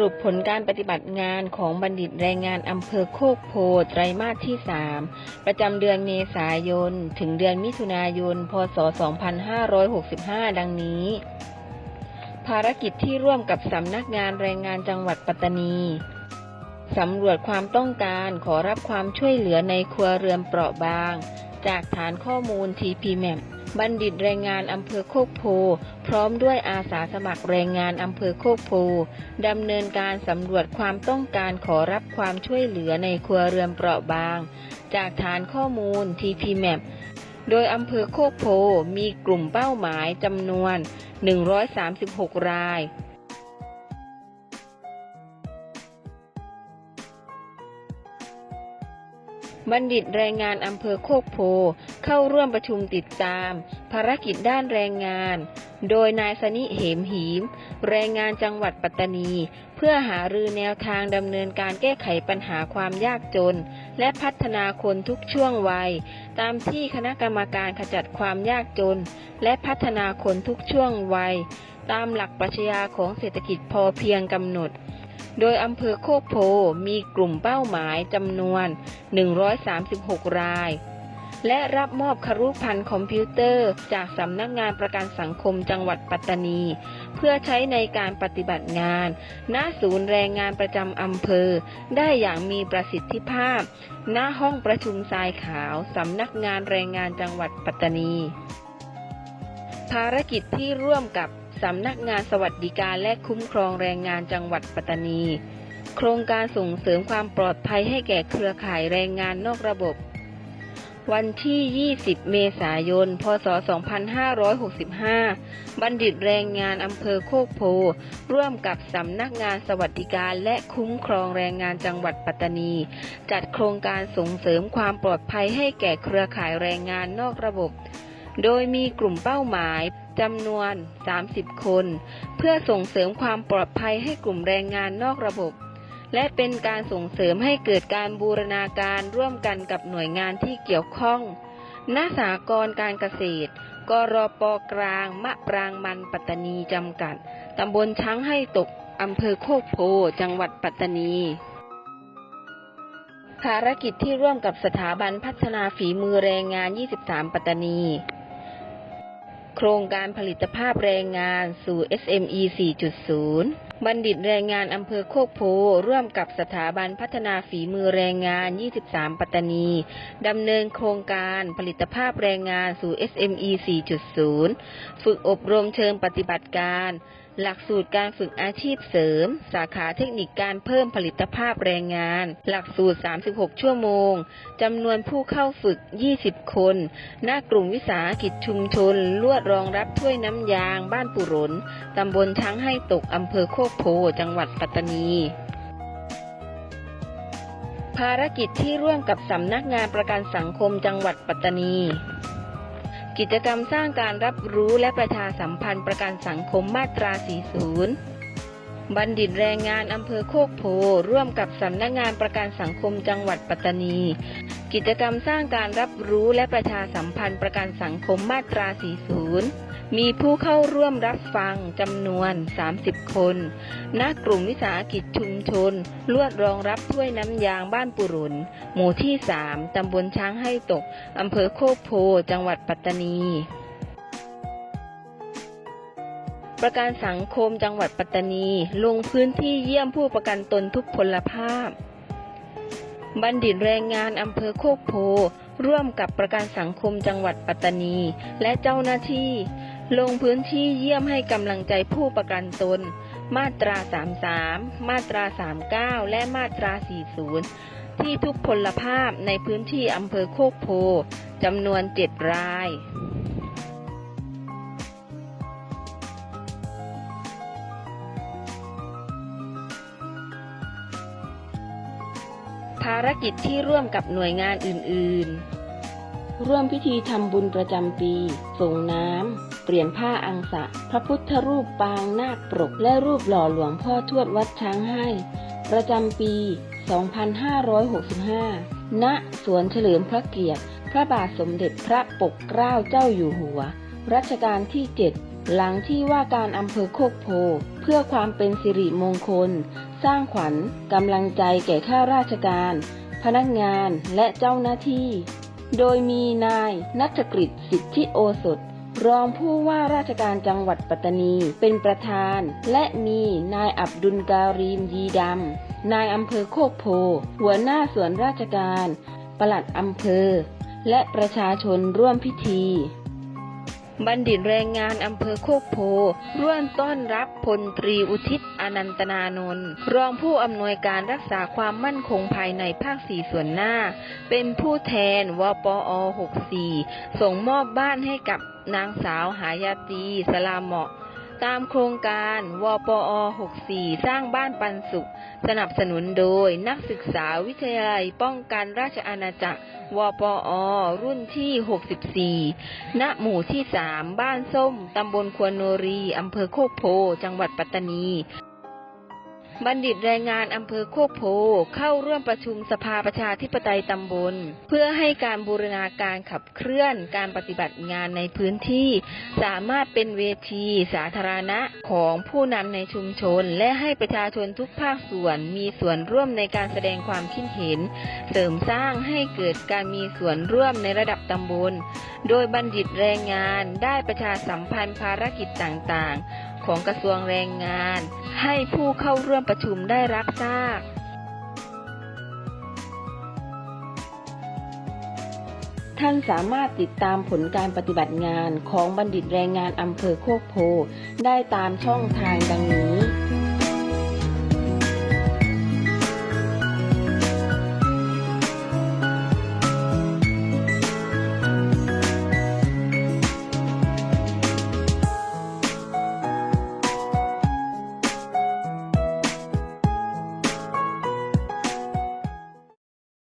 รุปผลการปฏิบัติงานของบัณฑิตแรงงานอำเภอโคกโพไตรมาสที่ 3 ประจำเดือนเมษายน ถึงเดือนมิถุนายน พศ 2565 ดังนี้ ภารกิจที่ร่วมกับสำนักงานแรงงานจังหวัดปัตตานีสำรวจความต้องการขอรับความช่วยเหลือในครัวเรือนเปราะบาง จากฐานข้อมูล TPMAP บัณฑิตแรงงานอำเภอโคกโพ พร้อมด้วยอาสาสมัครแรงงานอำเภอโคกโพดำเนินการสำรวจความต้องการขอรับความช่วยเหลือในครัวเรือนเปราะบาง จากฐานข้อมูล TPMAP โดยอำเภอโคกโพมีกลุ่มเป้าหมายจำนวน 136 ราย บัณฑิตแรงงานอำเภอโคกโพ เข้าร่วมประชุมติดตาม ภารกิจด้านแรงงาน โดยนายสนิเหมหีม แรงงานจังหวัดปัตตานี เพื่อหารือแนวทางดำเนินการแก้ไขปัญหาความยากจน และพัฒนาคนทุกช่วงวัย ตามที่คณะกรรมการขจัดความยากจน และพัฒนาคนทุกช่วงวัย ตามหลักปรัชญาของเศรษฐกิจพอเพียงกำหนด โดยอำเภอโคกโพมีกลุ่มเป้าหมายจำนวน 136 ราย และรับมอบครุพันธ์คอมพิวเตอร์จากสำนักงานประกันสังคมจังหวัดปัตตานี เพื่อใช้ในการปฏิบัติงานณศูนย์แรงงานประจำอำเภอ ได้อย่างมีประสิทธิภาพ ณห้องประชุมทรายขาวสำนักงานแรงงานจังหวัดปัตตานี ภารกิจที่ร่วมกับ สำนักงานสวัสดิการและคุ้มครองแรงงานจังหวัดปัตตานี โครงการส่งเสริมความปลอดภัยให้แก่เครือข่ายแรงงานนอกระบบ วันที่ 20 เมษายน พศ 2565 บัณฑิตแรงงานอำเภอโคกโพ ร่วมกับสำนักงานสวัสดิการและคุ้มครองแรงงานจังหวัดปัตตานี จัดโครงการส่งเสริมความปลอดภัยให้แก่เครือข่ายแรงงานนอกระบบ โดยมีกลุ่มเป้าหมาย จำนวน 30 คน เพื่อส่งเสริมความปลอดภัยให้กลุ่มแรงงานนอกระบบ และเป็นการส่งเสริมให้เกิดการบูรณาการร่วมกันกับหน่วยงานที่เกี่ยวข้องณสากรการเกษตร กรปกลาง มะปรางมันปัตตานีจำกัด ตำบลช้างให้ตก อำเภอโคกโพ จังหวัดปัตตานี ภารกิจที่ร่วมกับสถาบันพัฒนาฝีมือแรงงาน 23 ปัตตานี ครงการผลิตภาพแรงงานสู่ SME 4.0 บัณฑิตแรงงานอำเภอโคกโพร่วมกับสถาบันพัฒนาฝีมือแรงงาน 23 ปัตตานีดำเนินโครงการผลิตภาพแรงงานสู่ SME 4.0 ฝึกอบรมเชิงปฏิบัติการ หลักสูตรการฝึกอาชีพเสริม สาขาเทคนิคการเพิ่มผลิตภาพแรงงาน หลักสูตร 36 ชั่วโมง จำนวนผู้เข้าฝึก 20 คน หน้ากลุ่มวิสาหกิจชุมชน ลวดรองรับถ้วยน้ำยาง บ้านปุรนตำบลช้างให้ตก อำเภอโคกโพ จังหวัดปัตตานีภารกิจที่ร่วมกับสำนักงานประกันสังคมจังหวัดปัตตานี กิจกรรมสร้างการรับรู้และประชาสัมพันธ์ประกันสังคมมาตรา 40 บัณฑิตแรงงานอำเภอโคกโพร่วมกับสำนักงานประกันสังคมจังหวัดปัตตานี กิจกรรมสร้างการรับรู้และประชาสัมพันธ์ประกันสังคมมาตรา 40 มีผู้เข้าร่วมรับฟังจำนวน 30 คนณกลุ่มวิสาหกิจชุมชน ลวดรองรับถ้วยน้ำยางบ้านปุรุน หมู่ที่ 3 ตำบลช้างให้ตก อำเภอโคกโพ จังหวัดปัตตานี ประกันสังคมจังหวัดปัตตานี ลงพื้นที่เยี่ยมผู้ประกันตนทุกพลภาพ บัณฑิตแรงงานอำเภอโคกโพร่วมกับประกันสังคมจังหวัดปัตตานี และเจ้าหน้าที่ ลงพื้นที่เยี่ยมให้กำลังใจผู้ประกันตน มาตรา 33 มาตรา 39 และมาตรา 40 ที่ทุกพลภาพในพื้นที่อำเภอโคกโพจำนวน 7 รายภารกิจที่ร่วมกับหน่วยงานอื่น ๆ ร่วมพิธีทำบุญประจำปี ส่งน้ำ เปลี่ยนผ้าอังสะ พระพุทธรูปปางนาคปรก และรูปหล่อหลวงพ่อทวดวัดช้างให้ ประจำปี 2565 ณ สวนเฉลิมพระเกียรติ พระบาทสมเด็จพระปกเกล้าเจ้าอยู่หัว รัชกาลที่ 7 หลังที่ว่าการอำเภอโคกโพ เพื่อความเป็นสิริมงคล สร้างขวัญกำลังใจแก่ข้าราชการ พนักงานและเจ้าหน้าที่ โดยมีนายนัทกฤษสิทธิโอสถ รองผู้ว่าราชการจังหวัดปัตตานีเป็นประธาน และมีนายอับดุลการีมยีดำ นายอำเภอโคกโพ หัวหน้าส่วนราชการ ปลัดอำเภอ และประชาชนร่วมพิธี บัณฑิตแรงงานอำเภอโคกโพร่วมต้อนรับพลตรีอุทิศอนันตนานนท์รองผู้อำนวยการรักษาความมั่นคงภายในภาคสี่ส่วนหน้า เป็นผู้แทนวปอ 64 ส่งมอบบ้านให้กับนางสาวหายาตีสลามเหมาะ ตามโครงการวปอ 64 สร้างบ้านปันสุข สนับสนุนโดยนักศึกษาวิทยาลัยป้องกันราชอาณาจักร วปอ รุ่นที่ 64 ณ หมู่ที่ 3 บ้านส้ม ตำบลควนโนรี อำเภอโคกโพ จังหวัดปัตตานี บัณฑิตแรงงานอำเภอโคกโพเข้าร่วมประชุมสภาประชาธิปไตยตำบล เพื่อให้การบูรณาการขับเคลื่อนการปฏิบัติงานในพื้นที่ สามารถเป็นเวทีสาธารณะของผู้นำในชุมชน และให้ประชาชนทุกภาคส่วนมีส่วนร่วมในการแสดงความคิดเห็น เสริมสร้างให้เกิดการมีส่วนร่วมในระดับตำบล โดยบัณฑิตแรงงานได้ประชาสัมพันธ์ภารกิจต่างๆ ของกระทรวงแรงงาน ให้ผู้เข้าร่วมประชุมได้รับทราบท่านสามารถติดตามผลการปฏิบัติงานของบัณฑิตแรงงานอำเภอโคกโพ ได้ตามช่องทางดังนี้